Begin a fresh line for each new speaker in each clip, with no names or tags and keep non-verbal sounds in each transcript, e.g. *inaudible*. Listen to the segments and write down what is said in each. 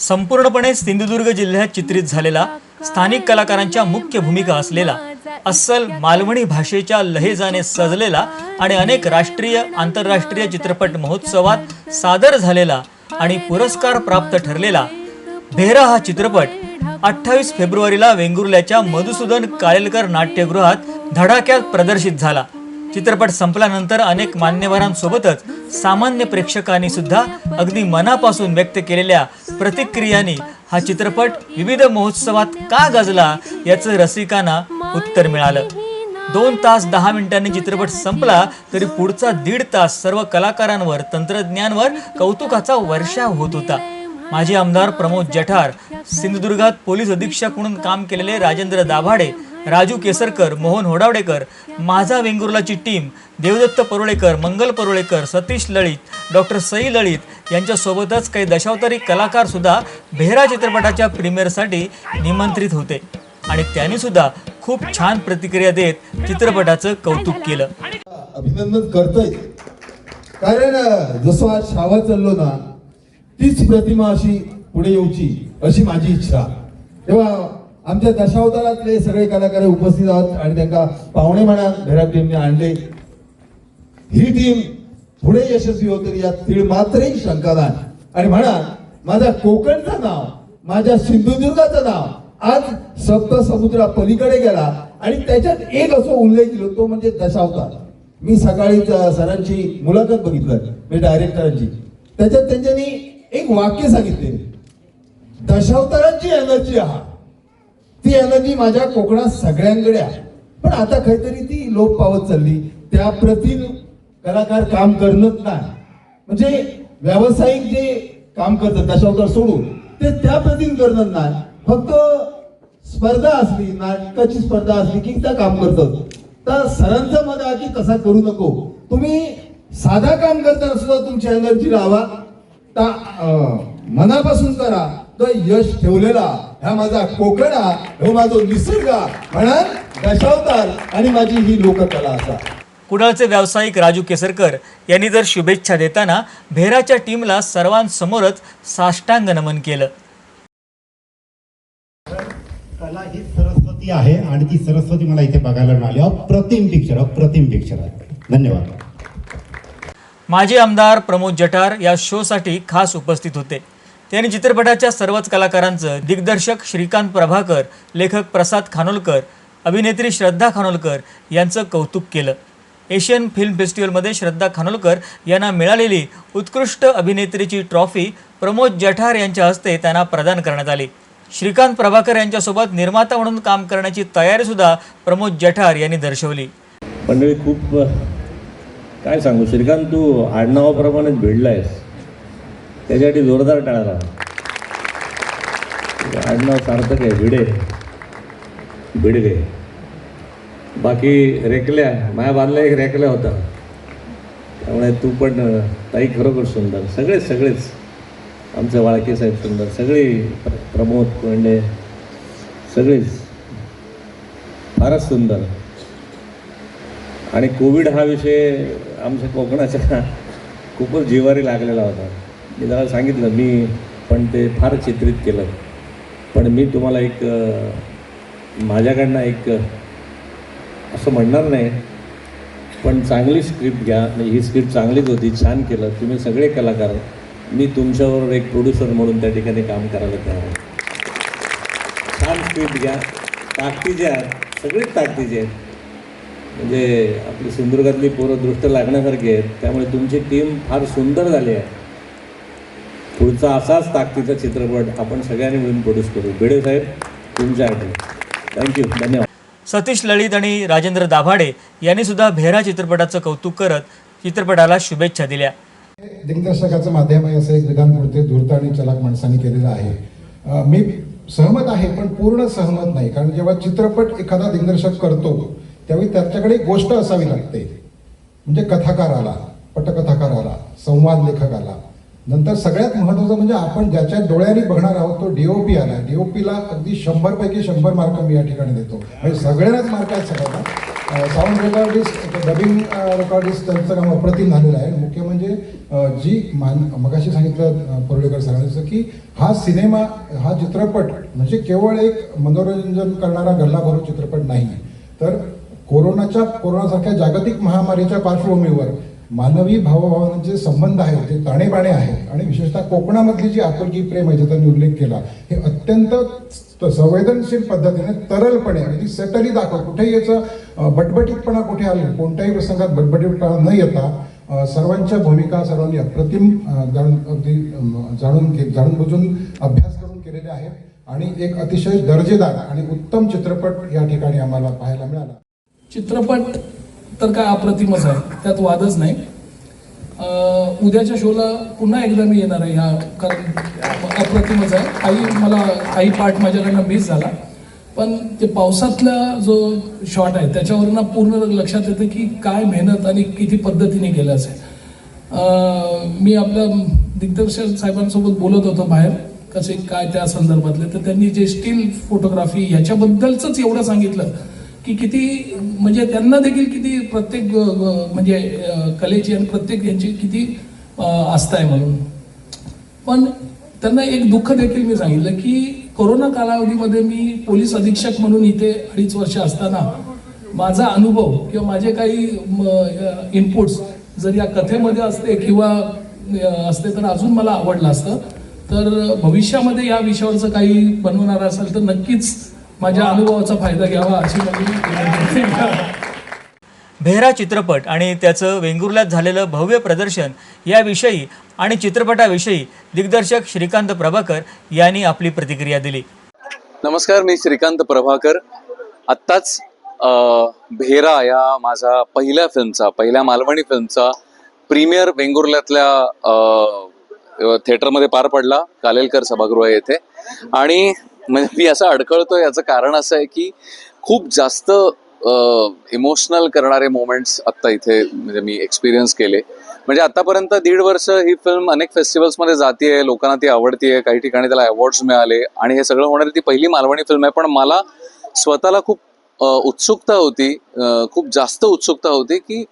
संपूर्णपणे सिंधुदुर्ग जिल्ह्यात चित्रित झालेला स्थानिक कलाकारांच्या मुख्य भूमिका असलेला अस्सल मालवणी भाषेच्या लहेजाने सजलेला आणि अनेक राष्ट्रीय आंतरराष्ट्रीय चित्रपट महोत्सवात सादर झालेला आणि पुरस्कार प्राप्त ठरलेला. भेरा हा चित्रपट अठ्ठावीस फेब्रुवारीला वेंगुर्ल्याच्या मधुसूदन काळेलकर नाट्यगृहात धडाक्यात प्रदर्शित झाला. चित्रपट संपल्यानंतर अनेक मान्यवरांसोबतच सामान्य प्रेक्षकांनी सुद्धा अगदी मनापासून व्यक्त केलेल्या प्रतिक्रियांनी हा चित्रपट विविध महोत्सवात का गाजला याचं रसिकांना उत्तर मिळालं. दोन तास दहा मिनिटांनी चित्रपट संपला तरी पुढचा दीड तास सर्व कलाकारांवर तंत्रज्ञांवर कौतुकाचा वर्षाव होत होता. माजी आमदार प्रमोद जठार सिंधुदुर्गात पोलीस अधीक्षक म्हणून काम केलेले राजेंद्र दाभाडे राजू केसरकर मोहन होडावडेकर माझा वेंगुर्लाची टीम देवदत्त परुळेकर मंगल परुळेकर सतीश लळित डॉक्टर सई लळित यांच्यासोबतच काही दशावतारी कलाकार सुद्धा बेहरा चित्रपटाच्या प्रीमियरसाठी निमंत्रित होते. आणि त्यांनीसुद्धा खूप छान प्रतिक्रिया देत चित्रपटाचं कौतुक केलं.
अभिनंदन करतोय. कारण जसं आज शावा चाललो ना तीच प्रतिमा अशी पुढे येऊची अशी माझी इच्छा. तेव्हा आमच्या दशावतारातले सगळे कलाकार उपस्थित आहोत आणि त्यांना पाहुणे म्हणा घरात टीमने आणले. ही टीम पुढे यशस्वी होते यात तीळ मात्रही शंका नाही आणि म्हणा माझा कोकणचं नाव माझ्या सिंधुदुर्गाचं नाव आज सप्त समुद्रा पलीकडे गेला आणि त्याच्यात एक असं उल्लेख केला तो म्हणजे दशावतार. मी सकाळी सरांची मुलाखत बघितलं मी डायरेक्टरांची त्याच्यात त्यांच्यानी एक वाक्य सांगितले. दशावतारांची एनर्जी आहात. ती एनर्जी माझ्या कोकणात सगळ्यांकडे आहे. पण आता काहीतरी ती लोप पावत चालली. त्या प्रती कलाकार काम करणंच नाही. म्हणजे व्यावसायिक जे काम करतात त्याच्यावर सोडून ते त्या प्रतीन करणं नाही. फक्त स्पर्धा असली नाटकाची स्पर्धा असली की त्या काम करतात. तर सरांचं मत आहे की तसा करू नको. तुम्ही साधा काम करताना सुद्धा तुमची एनर्जी लावा मनापासून करा. तर यश ठेवलेला ह्या माझा कोकणा हो माझा निसर्ग म्हणा दशावतार आणि माझी ही लोककला असा.
कुडाळचे व्यावसायिक राजू केसरकर यांनी जर शुभेच्छा देताना भेराच्या टीमला सर्वांसमोरच साष्टांग नमन केलं.
कला ही सरस्वती आहे आणि ती सरस्वती मला इथे बघायला मिळाली. अप्रतिम पिक्चर अप्रतिम पिक्चर आहे. धन्यवाद.
माजी आमदार प्रमोद जठार या शोसाठी खास उपस्थित होते. त्यांनी चित्रपटाच्या सर्वच कलाकारांचं दिग्दर्शक श्रीकांत प्रभाकर लेखक प्रसाद खानोलकर अभिनेत्री श्रद्धा खानोलकर यांचं कौतुक केलं. एशियन फिल्म फेस्टिवलमध्ये श्रद्धा खानोलकर यांना मिळालेली उत्कृष्ट अभिनेत्रीची ट्रॉफी प्रमोद जठार यांच्या हस्ते त्यांना प्रदान करण्यात आली. श्रीकांत प्रभाकर यांच्यासोबत निर्माता म्हणून काम करण्याची तयारीसुद्धा प्रमोद जठार यांनी दर्शवली.
मंडळी खूप काय सांगू? श्रीकांत तू आडनावाप्रमाणेच भिडला आहेस त्याच्यासाठी जोरदार टाळा आडनाव सार्थक आहे भिडे. भिडगे बाकी रेकल्या माया बांधल्या एक रेकल्या होता. त्यामुळे तू पण ताई खरोखर सुंदर. सगळेच सगळेच. आमचे वाळके साहेब सुंदर. सगळे प्र- प्रमोद कोंडे. सगळेच. फारच सुंदर. आणि कोविड हा विषय आमच्या कोकणाच्या *laughs* खूपच जिवारी लागलेला होता. मी जरा सांगितलं मी पण ते फार चित्रित केलं. पण मी तुम्हाला एक माझ्याकडनं एक असं म्हणणार नाही पण चांगली स्क्रिप्ट घ्या. ही स्क्रिप्ट चांगलीच होती छान केलं. तुम्ही सगळे कलाकार मी तुमच्याबरोबर एक प्रोड्युसर म्हणून त्या ठिकाणी काम करायला तयार आहे. छान स्क्रिप्ट घ्या. ताकदीचे आहेत सगळेच ताकदीचे आहेत. म्हणजे आपली सिंधुदुर्गातली पोरं दृष्ट लागण्यासारखी आहेत. त्यामुळे तुमची टीम फार सुंदर झाली आहे. पुढचा असाच ताकदीचा चित्रपट आपण सगळ्यांनी मिळून प्रोड्यूस करू. भिडे साहेब तुमच्यासाठी थँक्यू धन्यवाद.
सतीश ललित आणि राजेंद्र दाभाडे यांनी सुद्धा भेरा चित्रपटाचं कौतुक करत चित्रपटाला शुभेच्छा दिल्या.
दिग्दर्शकाचं माध्यम आहे असं एक विधान पुढते धूर्त आणि चलाक माणसांनी केलेलं आहे. मी सहमत आहे पण पूर्ण सहमत नाही. कारण जेव्हा चित्रपट एखादा दिग्दर्शक करतो त्यावेळी त्याच्याकडे एक गोष्ट असावी लागते. म्हणजे कथाकाराला पटकथाकाराला संवाद लेखकाला. नंतर सगळ्यात महत्वाचं म्हणजे आपण ज्याच्या डोळ्यांनी बघणार आहोत तो डीओपी आला. डीओपीला अगदी शंभर पैकी शंभर मार्क मी या ठिकाणी देतो. म्हणजे सगळ्यांनाच मार्क आहेत सगळ्यांना. साऊंड रेकॉर्डिस्ट डबिंग रेकॉर्डिस्ट त्यांचं काम अप्रतिम झालेलं आहे. मुख्य म्हणजे जी मान मगाशी सांगितलं अ, परुळेकर सरांनी जसं की हा सिनेमा हा चित्रपट म्हणजे केवळ एक मनोरंजन करणारा गल्ला चित्रपट नाही. तर कोरोनाच्या कोरोनासारख्या जागतिक महामारीच्या पार्श्वभूमीवर मानवी भावभावनांचे संबंध आहेत जे ताणेबाणे आहेत आणि विशेषतः कोकणामधली जी आपुलकी प्रेम आहे ज्याचा मी उल्लेख केला हे अत्यंत संवेदनशील पद्धतीने तरलपणे अगदी सटली दाखव कुठेही याचं बटबटीतपणा कुठे आलं कोणत्याही प्रसंगात बटबटीतपणा न येता सर्वांच्या भूमिका सर्वांनी अप्रतिम जाणून अगदी जाणून घे जाणून बुजून अभ्यास करून केलेले आहेत आणि एक अतिशय दर्जेदार आणि उत्तम चित्रपट या ठिकाणी आम्हाला पाहायला मिळाला.
चित्रपट तर काय अप्रतिमच आहे. त्यात वादच नाही. उद्याच्या शोला पुन्हा एकदा मी येणार आहे ह्या कारण अप्रतिमच आहे. काही मला काही पार्ट माझ्याकडनं मिस झाला. पण ते पावसातला जो शॉट आहे त्याच्यावरनं पूर्ण लक्षात येतं की काय मेहनत आणि किती पद्धतीने केलं असेल. मी आपल्या दिग्दर्शक साहेबांसोबत बोलत होतो बाहेर कसे काय त्या संदर्भातले. तर त्यांनी जे स्टील फोटोग्राफी ह्याच्याबद्दलच एवढं सांगितलं. की किती म्हणजे त्यांना देखील किती प्रत्येक म्हणजे कलेची आणि प्रत्येक यांची किती आस्था आहे म्हणून. पण त्यांना एक दुःख देखील मी सांगितलं की कोरोना कालावधीमध्ये मी पोलीस अधीक्षक म्हणून इथे अडीच वर्ष असताना माझा अनुभव किंवा माझे काही इनपुट्स जर या कथेमध्ये असते किंवा असते तर अजून मला आवडलं असतं. तर भविष्यामध्ये या विषयावरचं काही बनवणार असेल तर नक्कीच माझ्या अनुभवाचा फायदा घ्यावा अशी माझी विनंती आहे.
भेरा चित्रपट आणि त्याचं वेंगुर्ल्यात झालेलं भव्य प्रदर्शन याविषयी आणि चित्रपटाविषयी दिग्दर्शक श्रीकांत प्रभाकर यांनी आपली प्रतिक्रिया दिली.
नमस्कार मी श्रीकांत प्रभाकर. आत्ताच भेरा या माझा पहिल्या फिल्मचा पहिल्या मालवणी फिल्मचा प्रीमियर वेंगुर्ल्यातल्या थिएटरमध्ये पार पडला कालेलकर सभागृह येथे. आणि म्हणजे मी असं अडकळतो याचं कारण असं आहे की खूप जास्त इमोशनल करणारे मोमेंट्स आत्ता इथे म्हणजे मी एक्सपिरियन्स केले. म्हणजे आतापर्यंत दीड वर्ष ही फिल्म अनेक फेस्टिवल्समध्ये जाते लोकांना ती आवडतीये काही ठिकाणी त्याला अवॉर्ड्स मिळाले आणि हे सगळं होणारी ती पहिली मालवणी फिल्म आहे. पण मला स्वतःला खूप उत्सुकता होती खूप जास्त उत्सुकता होती की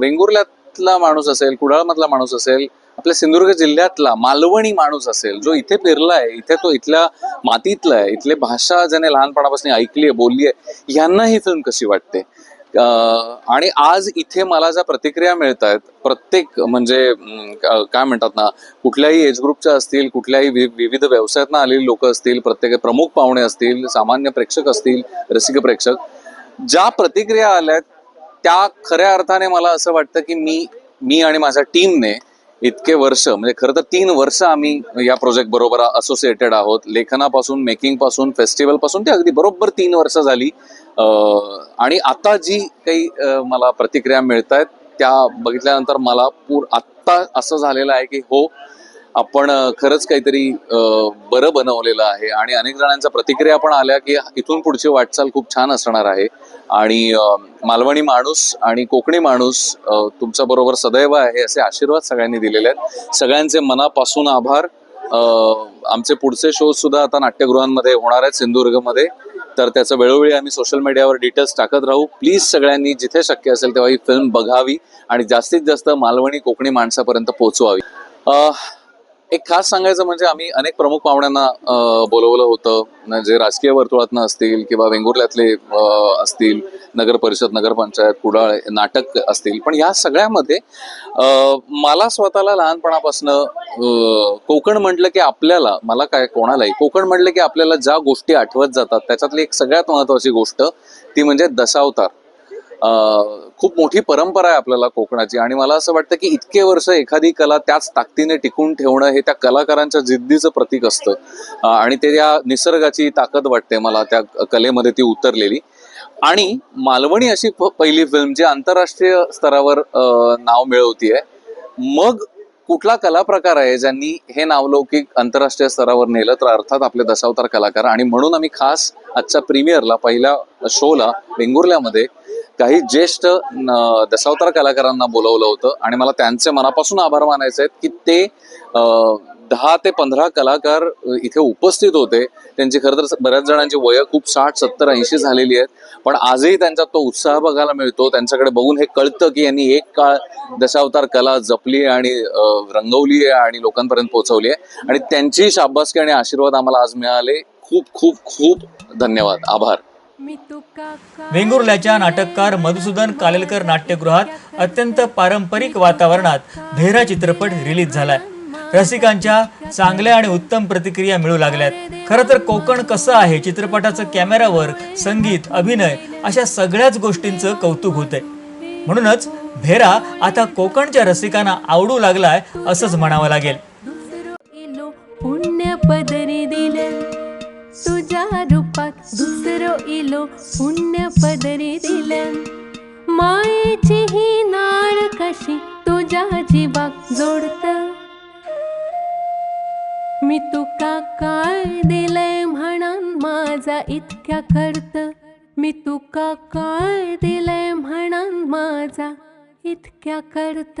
वेंगुर्ल्यातला माणूस असेल कुडाळमधला माणूस असेल आपल्या सिंधुदुर्ग जिल्ह्यातला मालवणी माणूस असेल जो इथे फिरला आहे इथे तो इथल्या मातीतला आहे इथले भाषा ज्याने लहानपणापासून ऐकली आहे बोलली आहे यांना ही फिल्म कशी वाटते? आणि आज इथे मला ज्या प्रतिक्रिया मिळत आहेत प्रत्येक म्हणजे काय म्हणतात ना कुठल्याही एज ग्रुपच्या असतील कुठल्याही वि- विविध व्यवसायातनं आलेली लोक असतील प्रत्येक प्रमुख पाहुणे असतील सामान्य प्रेक्षक असतील रसिक प्रेक्षक ज्या प्रतिक्रिया आल्यात त्या खऱ्या अर्थाने मला असं वाटतं की मी मी आणि माझ्या टीमने इतके वर्ष म्हणजे खरं तर तीन वर्ष आम्ही या प्रोजेक्ट बरोबर असोसिएटेड आहोत. लेखनापासून मेकिंगपासून फेस्टिवलपासून फेस्टिवलपासून ते अगदी बरोबर तीन वर्ष झाली. आणि आता जी काही मला प्रतिक्रिया मिळत आहेत त्या बघितल्यानंतर मला पूर आत्ता असं झालेलं आहे की हो आपण खरंच काहीतरी बरं बनवलेलं आहे आणि अनेक जणांच्या प्रतिक्रिया पण आल्या की इथून पुढची वाटचाल खूप छान असणार आहे. आणि मालवणी माणूस आणि कोकणी माणूस तुमच्या बरोबर सदैव आहे असे आशीर्वाद सगळ्यांनी दिलेले आहेत. सगळ्यांचे मनापासून आभार. आमचे पुढचे शोज सुद्धा आता नाट्यगृहांमध्ये होणार आहेत सिंधुदुर्गमध्ये. तर त्याचं वेळोवेळी आम्ही सोशल मीडियावर डिटेल्स टाकत राहू. प्लीज सगळ्यांनी जिथे शक्य असेल तेव्हा ही फिल्म बघावी आणि जास्तीत जास्त मालवणी कोकणी माणसापर्यंत पोहोचवावी. एक खास सांगायचं म्हणजे आम्ही अनेक प्रमुख पाहुण्यांना बोलवलं होतं. जे राजकीय वर्तुळातनं असतील किंवा वेंगुर्ल्यातले असतील नगर परिषद नगरपंचायत कुडाळ नाटक असतील. पण या सगळ्यामध्ये मला स्वतःला लहानपणापासनं कोकण म्हटलं की आपल्याला मला काय कोणालाही कोकण म्हटलं की आपल्याला ज्या गोष्टी आठवत जातात त्याच्यातली एक सगळ्यात महत्वाची गोष्ट ती म्हणजे दशावतार. खूप मोठी परंपरा आहे आपल्याला कोकणाची. आणि मला असं वाटतं की इतके वर्ष एखादी कला त्याच ताकदीने टिकून ठेवणं हे त्या कलाकारांच्या जिद्दीचं प्रतीक असतं. आणि ते त्या निसर्गाची ताकद वाटते मला त्या कलेमध्ये ती उतरलेली. आणि मालवणी अशी पहिली फिल्म जी आंतरराष्ट्रीय स्तरावर नाव मिळवतीये. मग कुठला कला प्रकार आहे ज्यांनी हे नावलौकिक आंतरराष्ट्रीय स्तरावर नेलं तर अर्थात आपले दशावतार कलाकार. आणि म्हणून आम्ही खास आजच्या प्रीमियरला पहिल्या शोला वेंगुर्ल्यामध्ये काही ज्येष्ठ न- दशावतार कलाकारांना बोलवलं होतं आणि मला त्यांचे मनापासून आभार मानायचे आहेत की ते दहा ते पंधरा कलाकार इथे उपस्थित होते. त्यांची खरं तर बऱ्याच जणांची वय खूप साठ सत्तर ऐंशी झालेली आहेत. पण आजही त्यांचा तो उत्साह बघायला मिळतो. त्यांच्याकडे बघून हे कळतं की यांनी एक काळ दशावतार कला जपली आणि रंगवली आहे आणि लोकांपर्यंत पोहोचवली आहे. आणि त्यांची शाबासकी आणि आशीर्वाद आम्हाला आज मिळाले. खूप खूप खूप धन्यवाद. आभार.
वेंगुर्ल्याच्या नाटककार मधुसूदन कालेलकर नाट्यगृहात अत्यंत पारंपरिक वातावरणात भेरा चित्रपट रिलीज झालाय. रसिकांच्या चांगल्या आणि उत्तम प्रतिक्रिया मिळू लागल्यात. खरं तर कोकण कसं आहे? चित्रपटाचं कॅमेरा वर्क संगीत अभिनय अशा सगळ्याच गोष्टींचं कौतुक होतंय. म्हणूनच भेरा आता कोकणच्या रसिकांना आवडू लागलाय असंच म्हणावं लागेल.
पुण्य पदरी दिलं. मायेची ही नाळ कशी तुझ्या जीवाक जोडत? मी तुका काय दिलंय म्हणान माझा इतक्या करत मी तुका काय दिलंय म्हणान माझा इतक्या करत